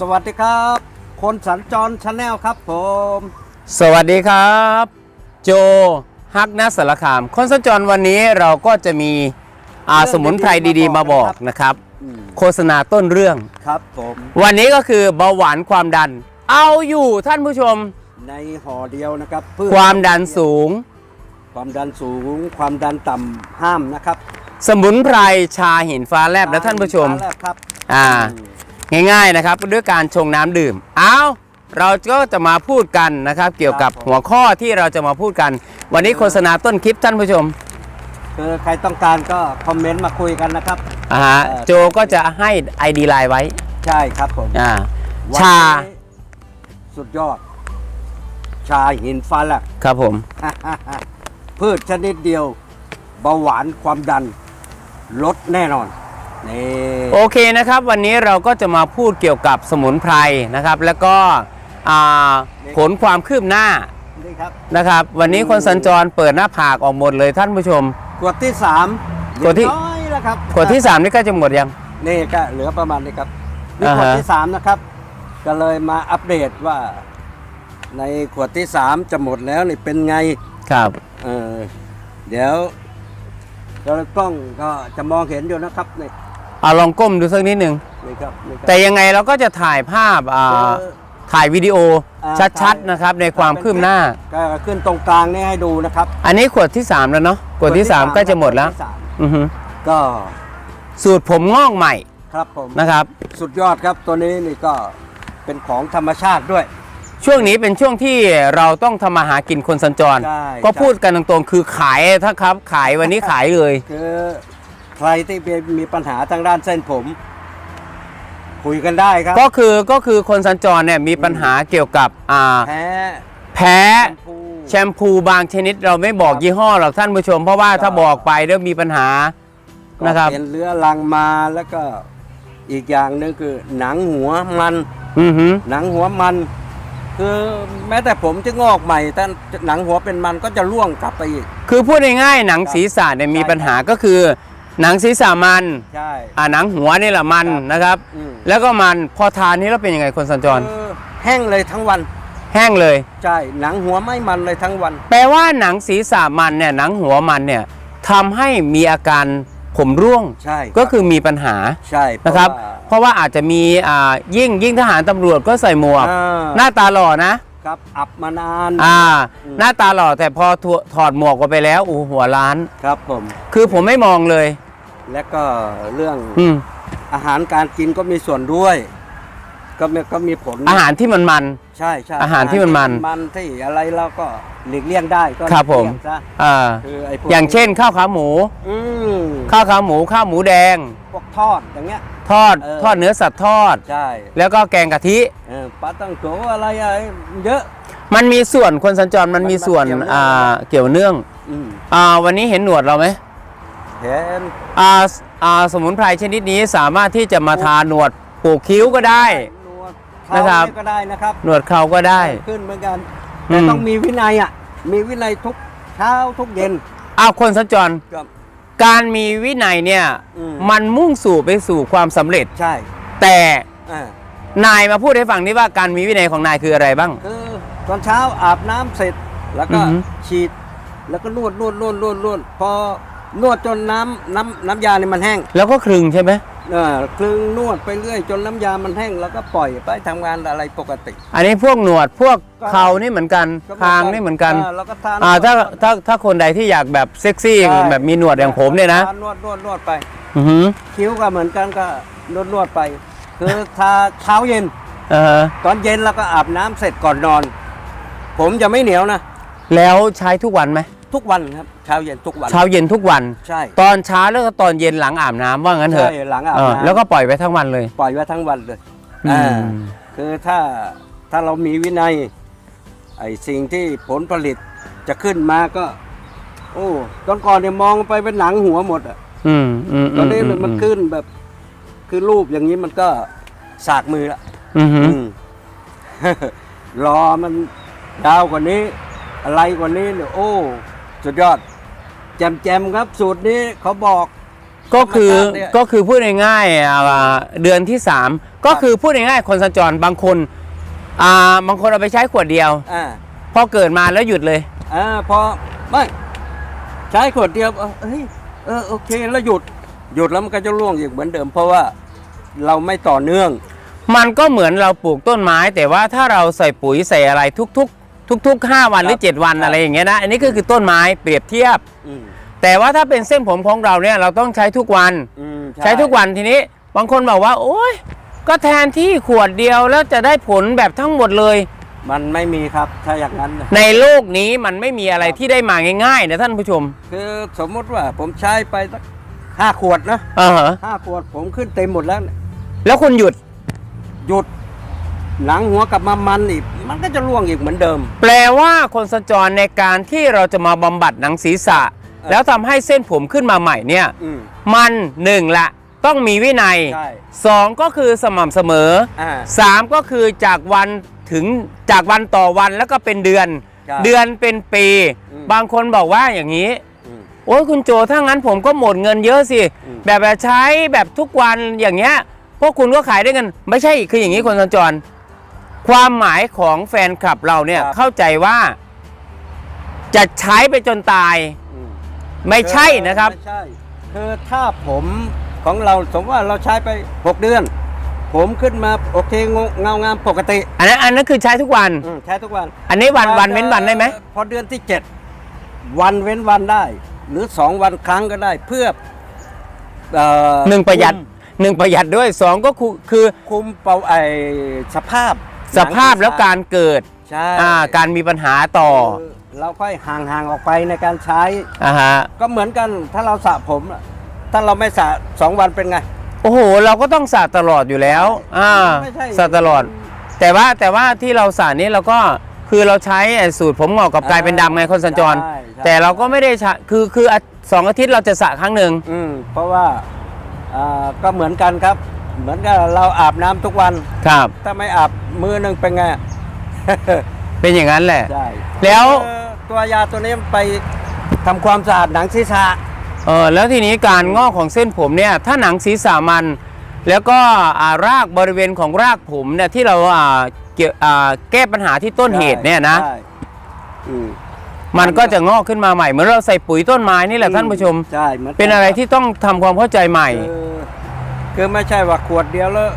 สวัสดีครับ คนสัญจรชาแนลครับผม สวัสดีครับ โจฮักนัสสารคาม คนสัญจรวันนี้เราก็จะมีอาสมุนไพรดีๆมาบอกนะครับ อืม โฆษณาต้นเรื่อง ครับผม วันนี้ก็คือเบาหวานความดัน เอาอยู่ท่านผู้ชม ในห่อเดียวนะครับเพื่อความดันสูง ความดันสูง ความดันต่ำห้ามนะครับสมุนไพรชาหินฟ้าแลบนะท่านผู้ชม ฟ้าแลบครับอ่า อืม ง่ายๆนะครับด้วยการชงน้ำดื่ม เอาเราก็จะมาพูดกันนะครับ เกี่ยวกับครับผมหัวข้อที่เราจะมาพูดกัน วันนี้โฆษณาต้นคลิปท่านผู้ชมคือใครต้องการก็คอมเมนต์มาคุยกันนะครับอ่าฮะเอ่อโจก็จะให้ ID ไลน์ไว้ ใช่ครับผมอ่าวันชานี้สุดยอด ชาหินฟ้าแลบครับผม พืชชนิดเดียว เบาหวานความดัน ลดแน่นอน นี่โอเคนะครับ วันนี้เราก็จะมาพูดเกี่ยวกับสมุนไพรนะครับ แล้วก็อ่าผลความคืบหน้านี่ครับนะครับ วันนี้คนสัญจรเปิดหน้าผากออกหมดเลยท่านผู้ชม ขวดที่สามขวดที่เหลือน้อยแล้วครับขวดที่ 3 นี่ก็จะหมดยัง นี่ก็เหลือประมาณนี้ครับนี่อ่าขวฮะดที่สามนะครับ ก็เลยมาอัปเดตว่า ในขวดที่สามจะหมดแล้วนี่เป็นไง ครับ เออเดี๋ยวเรากล้องก็จะมองเห็นอยู่นะครับนี่เอาลองก้มดูสักนิดหนึ่งนี่ครับนี่ครับ แต่ยังไงเราก็จะถ่ายภาพอ่าเออถ่ายวิดีโออ่าชัดถ่าย ๆนะครับในความคืบหน้า ก็ขึ้นตรงกลางนี่ให้ดูนะครับอันนี้ขวดที่ 3 แล้วเนาะขวดที่ 3 ก็จะหมดแล้วขที่สามอือฮึก็สูตรผมงอกใหม่ครับผมนะครับ สุดยอดครับตัวนี้นี่ก็เป็นของธรรมชาติด้วย ช่วงนี้เป็นช่วงที่เราต้องทำมาหากินคนสัญจร ใช่ก็พูดกันตรงๆ คือขายถ้าครับ ขายวันนี้ขายเลย คือ ใครที่มีปัญหาทางด้านเส้นผม คุยกันได้ครับก็คือก็คือคนสัญจรเนี่ยมีปัญหาเกี่ยวกับอ่าแพ้แพ้แชมพู แชมพูบางชนิดเราไม่บอกยี่ห้อหรอกท่านผู้ชม เพราะว่าถ้าบอกไปเดี๋ยวมีปัญหา ก็นะครับ เป็นเรื้อรังมาแล้วก็อีกอย่างหนึงคือหนังหัวมัน อือฮึหนังหัวมัน คือแม้แต่ผมจะงอกใหม่แต่หนังหัวเป็นมันก็จะร่วงกลับไปอีก คือพูดง่ายๆหนังศีรษะเนี่ยมีใช่ปัญหาก็คือ หนังศีรษะมันใช่ อ่าหนังหัวนี่แหละมันครับนะครับ อืม แล้วก็มันพอทานนี้แล้วเป็นยังไงคนสัญจร คือแห้งเลยทั้งวัน แห้งเลย ใช่ หนังหัวไม่มันเลยทั้งวัน แปลว่าหนังศีรษะมันเนี่ยหนังหัวมันเนี่ยทำให้มีอาการผมร่วง ใช่ก็คือมีปัญหาใช่นะครับเพาว่าเพราะว่าอาจจะมีอ่ายิ่งยิ่งทหารตำรวจก็ใส่หมวก อ่าหน้าตาหล่อนะ ครับ อับมานาน อ่า อืม หน้าตาหล่อแต่พอถอถอดหมวกออกไปแล้วโอ้โหหัวล้าน ครับผม คือผมไม่มองเลย และก็เรื่องอืมอาหารการกินก็มีส่วนด้วย ก็มีก็มีผลอาหารที่มันมัน ใช่ใช่อาหารที่มันมันมันที่อะไรเราก็หลีกเลี่ยงได้ก็ครับผม หลีกเลี่ยงซะอ่าคือไอ้พวกอย่างเช่นข้าวขาหมู อืมข้าวขาหมูข้าวหมูแดง พวกทอดอย่างเงี้ย ทอดเออ ทอดเนื้อสัตว์ทอด ใช่แล้วก็แกงกะทิ เออปลาตั้งโกอะไรอะไรเยอะ มันมีส่วนคนสัญจรมันมีส่วนมันเกี่ยวเนื่อง อ่าเกี่ยวเนื่องอืมอ่าวันนี้เห็นหนวดเราไหม เห็นอ่าสอ่าสมุนไพรชนิดนี้สามารถที่จะมาทาหนวดปลูกคิ้วก็ได้นวดนะครับเขาก็ได้นะครับหนวดเขาก็ได้ ขึ้นเหมือนกันอืแต่มต้องมีวินัยอะมีวินัยทุกเช้าทุกเย็นอ้าวคนสัญจรครับ การมีวินัยเนี่ยอืม มันมุ่งสู่ไปสู่ความสำเร็จ ใช่แต่อ่านายมาพูดให้ฟังนี่ว่าการมีวินัยของนายคืออะไรบ้าง คือตอนเช้าอาบน้ำเสร็จแล้วก็อือหือ ฉีด แล้วก็นวดนวดนวดนวดนวดพอ นวดจนน้ำน้ำน้ำยาเนี่ยมันแห้งแล้วก็คลึงใช่ไหมเออคลึงนวดไปเรื่อยจนน้ำยามันแห้งแล้วก็ปล่อยไปทำงานอะไรปกติ อันนี้พวกหนวดพวกก็เขานี่เหมือนกันก็คางนี่เหมือนกันาแล้วก็ทานอ่าถ้าถ้าถ้าคนใดที่อยากแบบเซ็กซี่ใช่แบบมีหนวดอย่างผมเนี่ยนะทานวดนวดนวดไปอือหือคิ้วก็เหมือนกันก็นวดนวดไปคือทาเช้าเย็นเออตอนเย็นแล้วก็อาบน้ำเสร็จก่อนนอน ผมจะไม่เหนียวนะแล้วใช้ทุกวันไหม ทุกวันครับเช้าเย็นทุกวัน เช้าเย็นทุกวัน ใช่ ตอนเช้าแล้วก็ตอนเย็นหลังอาบน้ำว่างั้นเถอะใช่หลังอาบเออน้ำแล้วก็ปล่อยไปทั้งวันเลยปล่อยไว้ทั้งวันเลยอืมอ่าคือถ้าถ้าเรามีวินัยไอ้สิ่งที่ผลผลิตจะขึ้นมาก็ โอ้ตอนก่อนเนี่ยมองไปเป็นหนังหัวหมดอะอืมอืมตอนนี้อืมันขึ้นแบบ คือรูปอย่างนี้มันก็สากมือละ อือหืออืม รอมันยาวกว่านี้ อะไรกว่านี้เนี่ยโอ้ สุดยอด แจมแจมๆครับ สูตรนี้เขาบอก ก็คือธรรมชาติเนี่ยก็คือพูดง่ายๆอ่าเดือนที่สามก็คือพูดง่ายๆคนสัญจรบางคนอ่าบางคนเอาไปใช้ขวดเดียว อ่าพอเกิดมาแล้วหยุดเลย อ่าพอไม่ใช้ขวดเดียวเออเฮ้ยเออโอเคแล้วหยุดหยุดแล้วมันก็จะร่วงอีกเหมือนเดิม เพราะว่าเราไม่ต่อเนื่อง มันก็เหมือนเราปลูกต้นไม้ แต่ว่าถ้าเราใส่ปุ๋ยใส่อะไรทุกๆ ทุกๆ 5 วันหรือ 7 วันครับอะไรอย่างเงี้ยนะ อันนี้ก็คือต้นไม้เปรียบเทียบ อืมแต่ว่าถ้าเป็นเส้นผมของเราเนี่ยเราต้องใช้ทุกวัน อืมใช้ทุกวันทีนี้ บางคนบอกว่า โอ๊ยก็แทนที่ขวดเดียวแล้วจะได้ผลแบบทั้งหมดเลย มันไม่มีครับถ้าอย่างนั้นนะในโลกนี้มันไม่มีอะไรที่ได้มาง่ายๆนะท่านผู้ชมคือสมมติว่าผมใช้ไปสักห้าขวดนะอ่าฮะห้าขวดผมขึ้นเต็มหมดแล้วเนี่ยแล้วคุณหยุดหยุด หนังหัวกลับมามันอีกมันก็จะร่วงอีกเหมือนเดิม แปลว่าคนสัญจรในการที่เราจะมาบำบัดหนังศีรษะ แล้วทำให้เส้นผมขึ้นมาใหม่เนี่ย อืม มันหนึ่งละต้องมีวินัยใช่สองก็คือสม่ำเสมออ่าสามก็คือจากวันถึงจากวันต่อวันแล้วก็เป็นเดือน ครับเดือนเป็นปี อืม บางคนบอกว่าอย่างนี้ อืม โอ้ยคุณโจถ้างั้นผมก็หมดเงินเยอะสิ อืม แบบแบบใช้แบบทุกวันอย่างเงี้ยพวกคุณก็ขายได้เงิน ไม่ใช่คืออย่างนี้คนสัญจร ความหมายของแฟนคลับเราเนี่ยเข้าใจว่า จะใช้ไปจนตาย อืมไม่ใช่นะครับ ไม่ใช่คือถ้าผมของเราสมมติว่าเราใช้ไป 6 เดือน ผมขึ้นมาโอเคงเงางามปกติอันนั้นอันนั้นคือใช้ทุกวัน อืมใช้ทุกวัน อันนี้วันวันเว้นวันได้ไหม พอเดือนที่ 7 วันเว้นวันได้ หรือ 2 วันครั้งก็ได้เพื่อเอ่อหนึ่งประหยัดคุมหนึ่งประหยัดด้วยสองก็คือคือ คุมเป่าไอสภาพ สภาพแล้วการเกิดใช่อ่าการมีปัญหาต่อ คือเราค่อยห่างๆออกไปในการใช้ อ่าฮะ ก็เหมือนกันถ้าเราสระผมอะถ้าเราไม่สระสองวันเป็นไง โอ้โห เราก็ต้องสระตลอดอยู่แล้ว อ่าไม่ใช่สระตลอด แต่ว่าแต่ว่าที่เราสระนี้เราก็คือเราใช้ไอ้สูตรผมงอกกับกลายเป็นดำไงคนสัญจร ใช่ใช่แต่เราก็ไม่ได้ใช้คือคืออาสองอาทิตย์เราจะสระครั้งหนึ่ง อืมเพราะว่าอ่าก็เหมือนกันครับ เหมือนกับเราอาบน้ำทุกวัน ครับ ถ้าไม่อาบมือหนึ่งเป็นไง เป็นอย่างนั้นแหละ ใช่แล้ว เอ่อตัวยาตัวนี้มันไปทำความสะอาดหนังศีรษะ เออแล้วทีนี้การงอกของเส้นผมเนี่ยถ้าหนังศีรษะมัน แล้วก็อ่ารากบริเวณของรากผมเนี่ยที่เราอ่าเกี่ยวอ่าแก้ปัญหาที่ต้นเหตุเนี่ยนะ ใช่อืมมันก็จะงอกขึ้นมาใหม่เหมือนเราใส่ปุ๋ยต้นไม้นี่แหละท่านผู้ชม ใช่หมืกัเป็นอะไรที่ต้องทำความเข้าใจใหม่ คือ คือไม่ใช่ว่าขวดเดียวแล้ว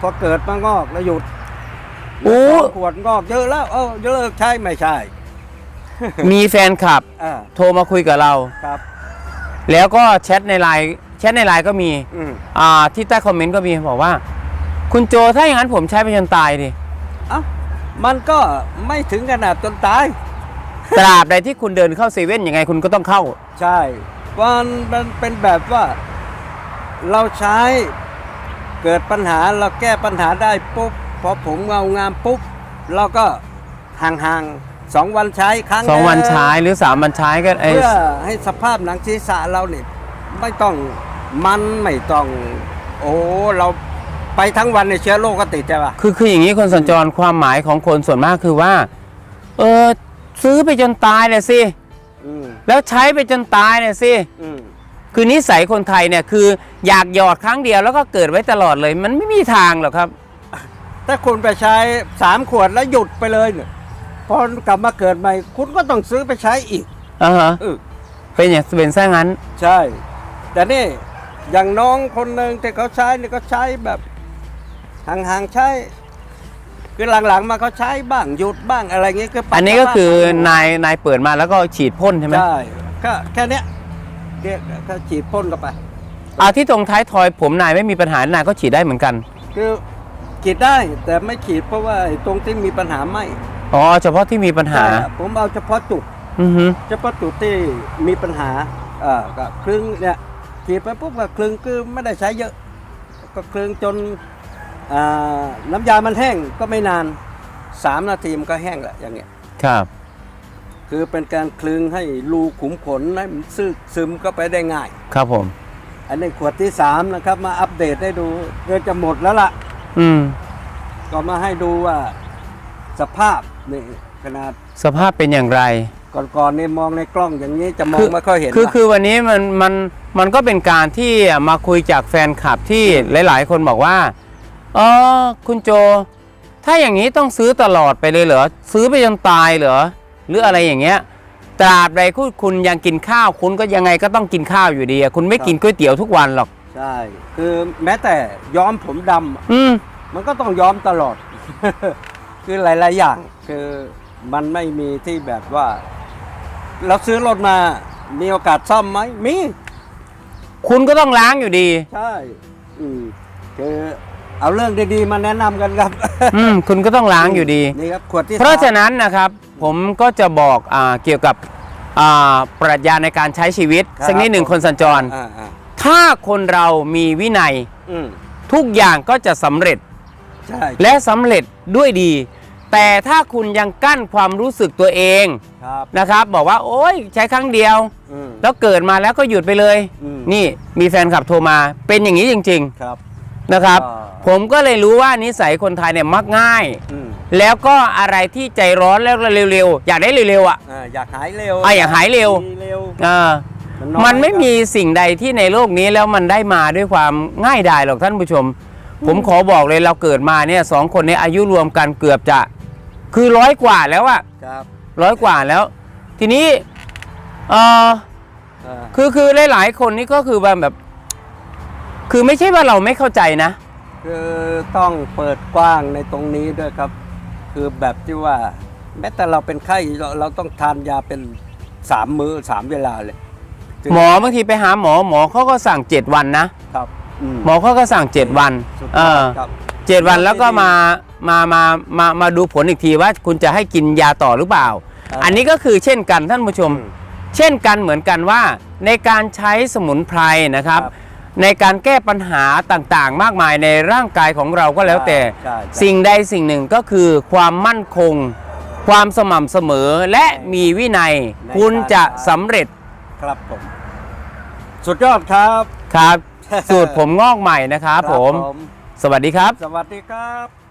พอเกิดมางอกแล้วหยุดโอ้สองขวดงอกเยอะแล้วเออเลิกใช้ไม่ใช่ มีแฟนคลับ อ่าโทรมาคุยกับเรา ครับ แล้วก็แชทในไลน์แชทในไลน์ก็มี อืมอ่า ที่ใต้คอมเมนต์ก็มีบอกว่า คุณโจถ้าอย่างนั้นผมใช้ไปจนตายดิ เอ้ามันก็ไม่ถึงขนาดจนตาย ตราบใดที่คุณเดินเข้าเซเว่นยังไงคุณก็ต้องเข้า ใช่มันมันเป็นแบบว่า เราใช้เกิดปัญหาเราแก้ปัญหาได้ปุ๊บพอผมเงางามปุ๊บเราก็ห่างๆสองวันใช้ครั้งสองวันหใช้หรือสามวันใช้ก็ไอ้เพื่อให้สภาพหนังศีรษะเราเนี่ยไม่ต้องมันไม่ต้อง โอ้เราไปทั้งวันในยเชื้อโรคก็ติดใช่ปะคือคืออย่างนี้คนสัญจรความหมายของคนส่วนมากคือว่า เออซื้อไปจนตายเลยสิอืมแล้วใช้ไปจนตายเนี่ยสิอืม คือนิสัยคนไทยเนี่ยคืออยากหยอดครั้งเดียวแล้วก็เกิดไว้ตลอดเลย มันไม่มีทางหรอกครับ ถ้าคุณไปใช้สามขวดแล้วหยุดไปเลยเนี่ยพอกลับมาเกิดใหม่คุณก็ต้องซื้อไปใช้อีกอ่าฮะเออเป็นอย่างเป็นซะงั้น ใช่ แต่นี่อย่างน้องคนหนึ่งที่เขาใช้นี่ก็ใช้แบบห่างๆใช้คือหลังๆมาเขาใช้บ้างหยุดบ้างอะไรเงี้ยก็ปรับอันนี้ก็คือสภาพนายนายเปิดมาแล้วก็ฉีดพ่นใช่ไหมใช่ก็แค่เนี้ย เรียกก็ฉีดพ่นเข้าไปอาที่ตรงท้ายทอยผมนายไม่มีปัญหานายก็ฉีดได้เหมือนกัน คือฉีดได้แต่ไม่ฉีดเพราะว่าไอ้ตรงที่มีปัญหาไม่อ๋อเฉพาะที่มีปัญหา ใช่ผมเอาเฉพาะจุด อือฮึเฉพาะจุดที่มีปัญหาเอ่าก็คลึงเนี่ยฉีดไปปุ๊บก็คลึงคือไม่ได้ใช้เยอะ ก็คลึงจนอ่าน้ำยามันแห้งก็ไม่นานสามนาทีมันก็แห้งแหละอย่างเงี้ย ครับ คือเป็นการคลึงให้รูขุมขนให้มันซึมซึมก็ไปได้ง่าย ครับผม อันนี้ขวดที่สามนะครับ มาอัปเดตให้ดูเกือจะหมดแล้วล่ะ อืม ก็มาให้ดูว่าสภาพนี่ขนาดสภาพเป็นอย่างไร ก่อนๆนี่มองในกล้องอย่างนี้จะมอคืงไม่ค่อยเห็นคือนะคือวันนี้มันมันมันก็เป็นการที่มาคุยจากแฟนคลับที่หลาย ๆ คนบอกว่าอ๋อคุณโจ ถ้าอย่างนี้ต้องซื้อตลอดไปเลยเหรอ ซื้อไปจนตายเหรอ หรืออะไรอย่างเงี้ยตราบใดคุณคุณยังกินข้าว คุณก็ยังไงก็ต้องกินข้าวอยู่ดีอะคุณไม่กินก๋วยเตี๋ยวทุกวันหรอก ใช่ คือแม้แต่ย้อมผมดำอืม มันก็ต้องย้อมตลอด คือหลาย ๆ อย่าง คือมันไม่มีที่แบบว่า เราซื้อรถมา มีโอกาสซ่อมไหมมี คุณก็ต้องล้างอยู่ดี ใช่ อืมคือเอาเรื่องดี ๆ มาแนะนำกันครับ อืม คุณก็ต้องล้างอยู่ดี นี่ครับ ขวดที่เพราะสม ฉะนั้นนะครับ ผมก็จะบอกอ่าเกี่ยวกับอ่าปรัชญาในการใช้ชีวิตครับสักนิดหนึ่งคนสัญจรอ่าอ่าถ้าคนเรามีวินัยอืมทุกอย่างก็จะสำเร็จใช่และสำเร็จด้วยดี แต่ถ้าคุณยังกั้นความรู้สึกตัวเองครับนะครับ บอกว่า โอ๊ยใช้ครั้งเดียวอืมแล้วเกิดมาแล้วก็หยุดไปเลยอืมนี่มีแฟนคลับโทรมาเป็นอย่างนี้จริงครับๆนะครับอ่าผมก็เลยรู้ว่านิสัยคนไทยเนี่ยมักง่ายอืม แล้วก็อะไรที่ใจร้อนแล้วเร็วๆอยากได้เร็วๆอะ อ่าอยากหายเร็วอะอยากหายเร็วดีเร็วเออน้อยมันไม่มีสิ่งใดที่ในโลกนี้แล้วมันได้มาด้วยความง่ายดายหรอกท่านผู้ชม ผมขอบอกเลยเราเกิดมาเนี่ยสองคนในอายุรวมกันเกือบจะ คือร้อยกว่าแล้วอะครับร้อยกว่าแล้ว ทีนี้เออ อ่าคือคือหลาย ๆ คนนี่ก็คือแบบแบบ คือไม่ใช่ว่าเราไม่เข้าใจนะ คือต้องเปิดกว้างในตรงนี้ด้วยครับ คือแบบที่ว่า แม้แต่เราเป็นไข้เราเราต้องทานยาเป็นสามมื้อสามเวลาเลยหมอบางทีไปหาหมอหมอเขาก็สั่งเจ็ดวันนะ ครับอืมหมอเขาก็สั่งเจ็ดวัน สุดเอยออดครับ เจ็ดวันแล้วก็มามามามามาดูผลอีกทีว่าคุณจะให้กินยาต่อหรือเปล่า ครับอันนี้ก็คือเช่นกันท่านผู้ชม อืมเช่นกันเหมือนกันว่าในการใช้สมุนไพรนะครับ ครับ ในการแก้ปัญหาต่างๆ มากมายในร่างกายของเราก็แล้วแต่ ใช่ใช่ สิ่งใดสิ่งหนึ่งก็คือความมั่นคง ความสม่ำเสมอและมีวินัย คุณจะสำเร็จครับผม สุดยอดครับ ครับ สูตรผมงอกใหม่นะครับผม สวัสดีครับ สวัสดีครับ